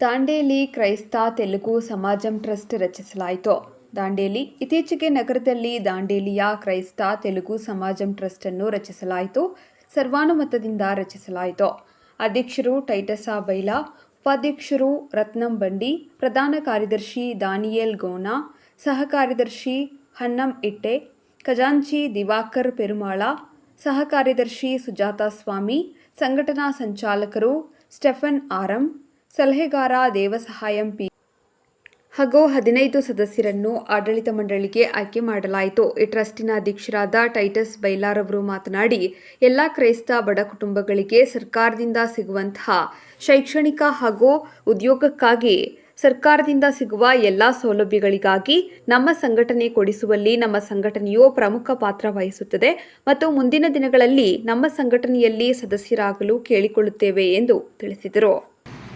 ದಾಂಡೇಲಿ ಕ್ರೈಸ್ತ ತೆಲುಗು ಸಮಾಜಂ ಟ್ರಸ್ಟ್ ರಚಿಸಲಾಯಿತು. ದಾಂಡೇಲಿ, ಇತ್ತೀಚೆಗೆ ನಗರದಲ್ಲಿ ದಾಂಡೇಲಿಯ ಕ್ರೈಸ್ತ ತೆಲುಗು ಸಮಾಜಂ ಟ್ರಸ್ಟ್ ಅನ್ನು ರಚಿಸಲಾಯಿತು, ಸರ್ವಾನುಮತದಿಂದ ರಚಿಸಲಾಯಿತು. ಅಧ್ಯಕ್ಷರು ಟೈಟಸಾ ಬೈಲಾ, ಉಪಾಧ್ಯಕ್ಷರು ರತ್ನಂ ಬಂಡಿ, ಪ್ರಧಾನ ಕಾರ್ಯದರ್ಶಿ ದಾನಿಯೇಲ್ ಗೋನಾ ಸಹ ಕಾರ್ಯದರ್ಶಿ ಹನ್ನಂ ಇಟ್ಟೆ, ಖಜಾಂಚಿ ದಿವಾಕರ್ ಪೆರುಮಾಳ ಸಹ ಕಾರ್ಯದರ್ಶಿ ಸುಜಾತಾ ಸ್ವಾಮಿ, ಸಂಘಟನಾ ಸಂಚಾಲಕರು ಸ್ಟೆಫನ್ ಆರಂ ಸಲಹೆಗಾರ ದೇವಸಹಾಯಂ ಪಿ. ಹಾಗೂ ಹದಿನೈದು ಸದಸ್ಯರನ್ನು ಆಡಳಿತ ಮಂಡಳಿಗೆ ಆಯ್ಕೆ ಮಾಡಲಾಯಿತು. ಈ ಟ್ರಸ್ಟಿನ ಅಧ್ಯಕ್ಷರಾದ ಟೈಟಸ್ ಬೈಲಾರವರು ಮಾತನಾಡಿ, ಎಲ್ಲ ಕ್ರೈಸ್ತ ಬಡ ಕುಟುಂಬಗಳಿಗೆ ಸರ್ಕಾರದಿಂದ ಸಿಗುವಂತಹ ಶೈಕ್ಷಣಿಕ ಹಾಗೂ ಉದ್ಯೋಗಕ್ಕಾಗಿ ಸರ್ಕಾರದಿಂದ ಸಿಗುವ ಎಲ್ಲ ಸೌಲಭ್ಯಗಳಿಗಾಗಿ ನಮ್ಮ ಸಂಘಟನೆ ಕೊಡಿಸುವಲ್ಲಿ ನಮ್ಮ ಸಂಘಟನೆಯು ಪ್ರಮುಖ ಪಾತ್ರ ವಹಿಸುತ್ತದೆ ಮತ್ತು ಮುಂದಿನ ದಿನಗಳಲ್ಲಿ ನಮ್ಮ ಸಂಘಟನೆಯಲ್ಲಿ ಸದಸ್ಯರಾಗಲು ಕೇಳಿಕೊಳ್ಳುತ್ತೇವೆ ಎಂದು ತಿಳಿಸಿದರು.